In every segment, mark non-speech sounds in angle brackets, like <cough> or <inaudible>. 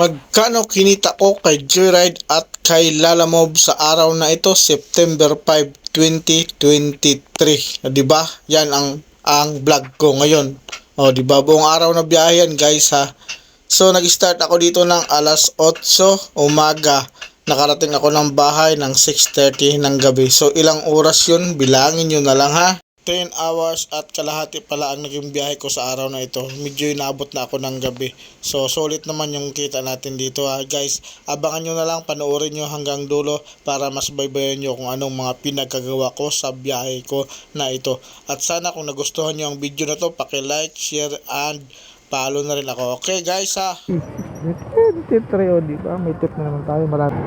Magkano kinita ko kay Joyride at kay Lalamove sa araw na ito, September 5, 2023. O, di ba? Yan ang ang vlog ko ngayon. O, di ba? Buong araw na biyahe guys, ha. So, nag-start ako dito ng alas 8 umaga. Nakarating ako ng bahay ng 6.30 ng gabi. So, ilang oras yun? Bilangin nyo na lang, ha. 10 hours at kalahati pala ang naging biyahe ko sa araw na ito. Medyo inabot na ako ng gabi. So, solid naman yung kita natin dito ha. Guys, abangan nyo na lang, panoorin nyo hanggang dulo para mas baybayan nyo kung anong mga pinagkagawa ko sa biyahe ko na ito. At sana kung nagustuhan nyo ang video na to, paki-like, share, and follow na rin ako. Okay guys ha? 23 o di ba? May tip na naman tayo marami.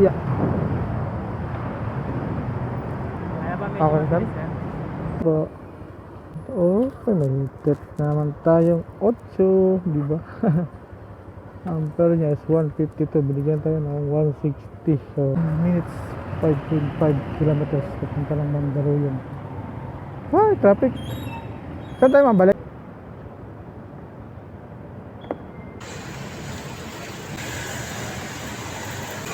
Yeah. Okay, sir. So, oh, may tip na naman tayong 8, di ba? <laughs> Ampere niya is 152. Binigyan tayo ng 160. So, minutes 5.5 kilometers. Papunta ng Mandaluyong. Ay, traffic. Saan tayo mabalik?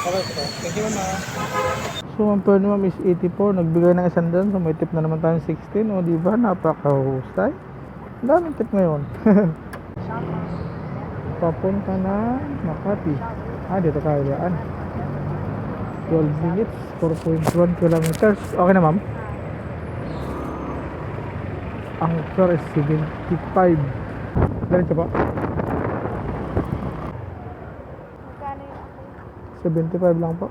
Okay po. Thank you mama. So, ang per naman is 84. Nagbigay ng isang doon. So, may tip na naman tayong 16. O, di ba? Napakahusay. Ang daming tip ngayon. <laughs> Papunta na Makati. Ah, dito tayo daan. 12 minutes, 4.1 kilometers. Okay na, ma'am? Ang fare is 75. Ganito po? 75 lang po.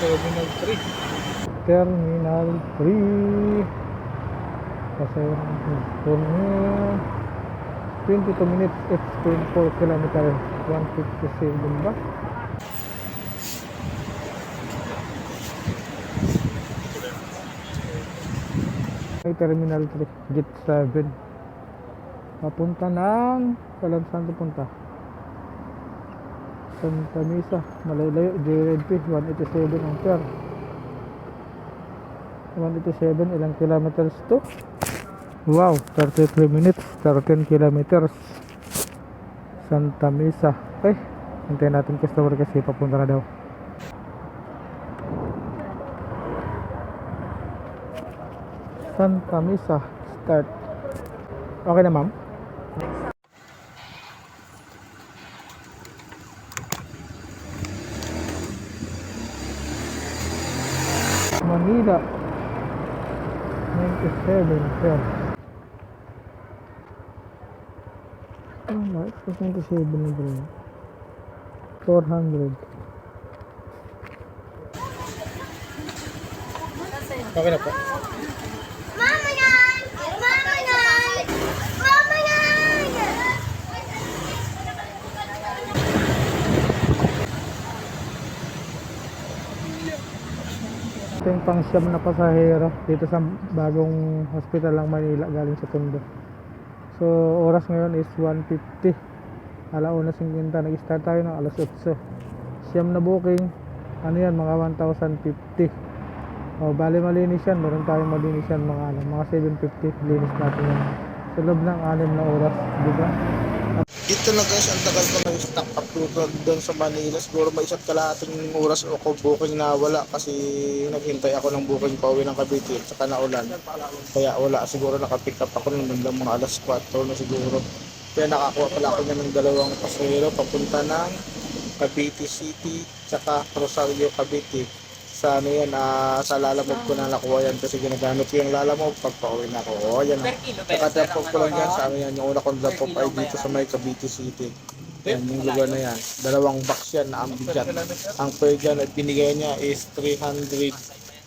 Terminal 3. Terminal 3 kasi from here 22 minutes 8.4 kilometer 157 ba? ay Terminal 3 Gate 7 papunta ng saan punta? Santa Misa Malaylayo Joyride P 187 ampere. 187 ilang kilometers to? Wow 33 minutes 13 kilometers. Santa Misa. Okay hintayin natin customer kasi papunta na daw. Santa Misa start. Okay na ma'am Manila 97 sir Oh, bakit pa 97 na bro? 400 Okay na po. Mama yan! Mama yan! Mama yan! Ito yung pang siyam na pasahero dito sa bagong hospital ng Manila galing sa Tondo. So, oras ngayon is 1.50. Alauna 50. Nag-start tayo ng alas 8. Siyam na booking. Ano yan? Mga 1,050. O, bali malinis yan. Meron tayong malinis yan mga, ano, mga 750. Linis natin yan. Sa loob ng 6 na oras. Di ba? Dito na guys, ang tagal ko nag-stock up doon, doon sa Manila. Siguro may isa't kalahating oras o ko booking na wala kasi naghintay ako ng booking pa uwi ng Cavite at saka naulan. Kaya wala, siguro nakapick up ako nung bandang mga alas 4 na siguro. Kaya nakakuha pala ako niya ng dalawang pasahero papunta ng Cavite City tsaka Rosario Cavite. Sa ano yan, ah, sa lalamog ko na nakuha yan kasi ginagamit ko yung lalamog pag pauwi na ako. O, yan. Saka drop off ko lang yan sa amin yan. Yung una kong off ay dito sa may Cavite City. Yan, yung lugar na yan. Dalawang box yan na ambidyan. Ang per dyan at binigay niya is 300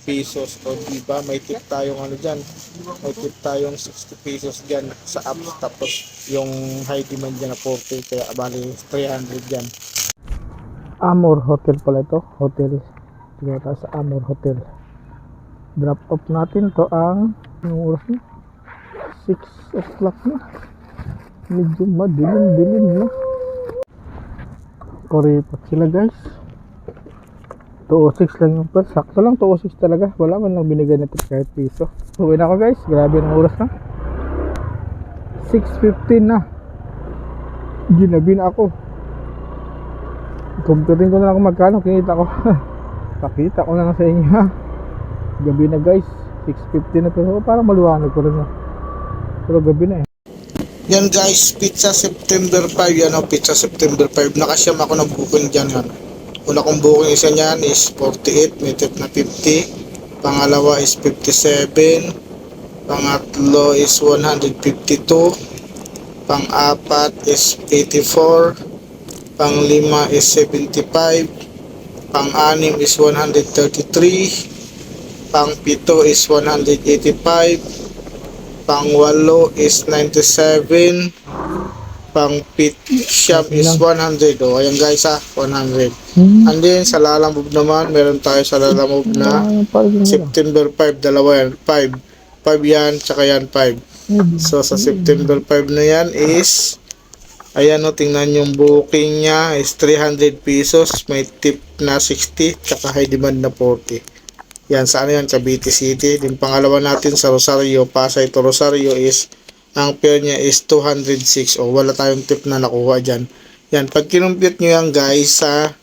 pesos. O diba, may tip tayong ano dyan. May tip tayong 60 pesos dyan sa apps. Tapos yung high demand dyan na 40. Kaya bali 300 dyan. Amor Hotel pala ito. Hotel. Tingnan tayo sa Amor Hotel. Drop off natin to ang anong oras na? 6 o'clock na. Medyo madilim-dilim na. Korepot sila guys. 206 lang yung per. Sakto lang 206 talaga. Wala man lang binigay na kahit piso. Uwi ako guys. Grabe ng oras na. 6.15 na. Ginabi na ako. Kumputin ko na lang kung magkano kinita ko. <laughs> Pakita ko na lang sa inyo ha. Gabi na guys. 6.15 na pero parang maluwanag ko rin na. Pero gabi na eh. Yan guys, pizza September 5 yan o, pizza September 5. Nakasyam ako ng booking dyan yan. Una kong booking isa niyan is 48, may tip na 50. Pangalawa is 57. Pangatlo is 152. Pang-apat is 84. Pang-lima is 75. Pang-anim is 133. Pang-pito is 185 pang-walo is 97 pang-pit shop is 100 oh. Ayan guys ah 100 Hmm. and then sa lalamove naman meron tayo sa lalamove na Ah, September 5 dalawa yan. 5 5 yan tsaka yan 5 so sa September 5 na yan is ayan o tingnan yung booking niya. Is 300 pesos. May tip na 60 tsaka high demand na 40 yan, sa ano yan? Cavite City. Yung pangalawa natin sa Rosario, Pasay to Rosario is, ang fare niya is 206. O, wala tayong tip na nakuha dyan. Yan, pag kinumpute nyo yan guys sa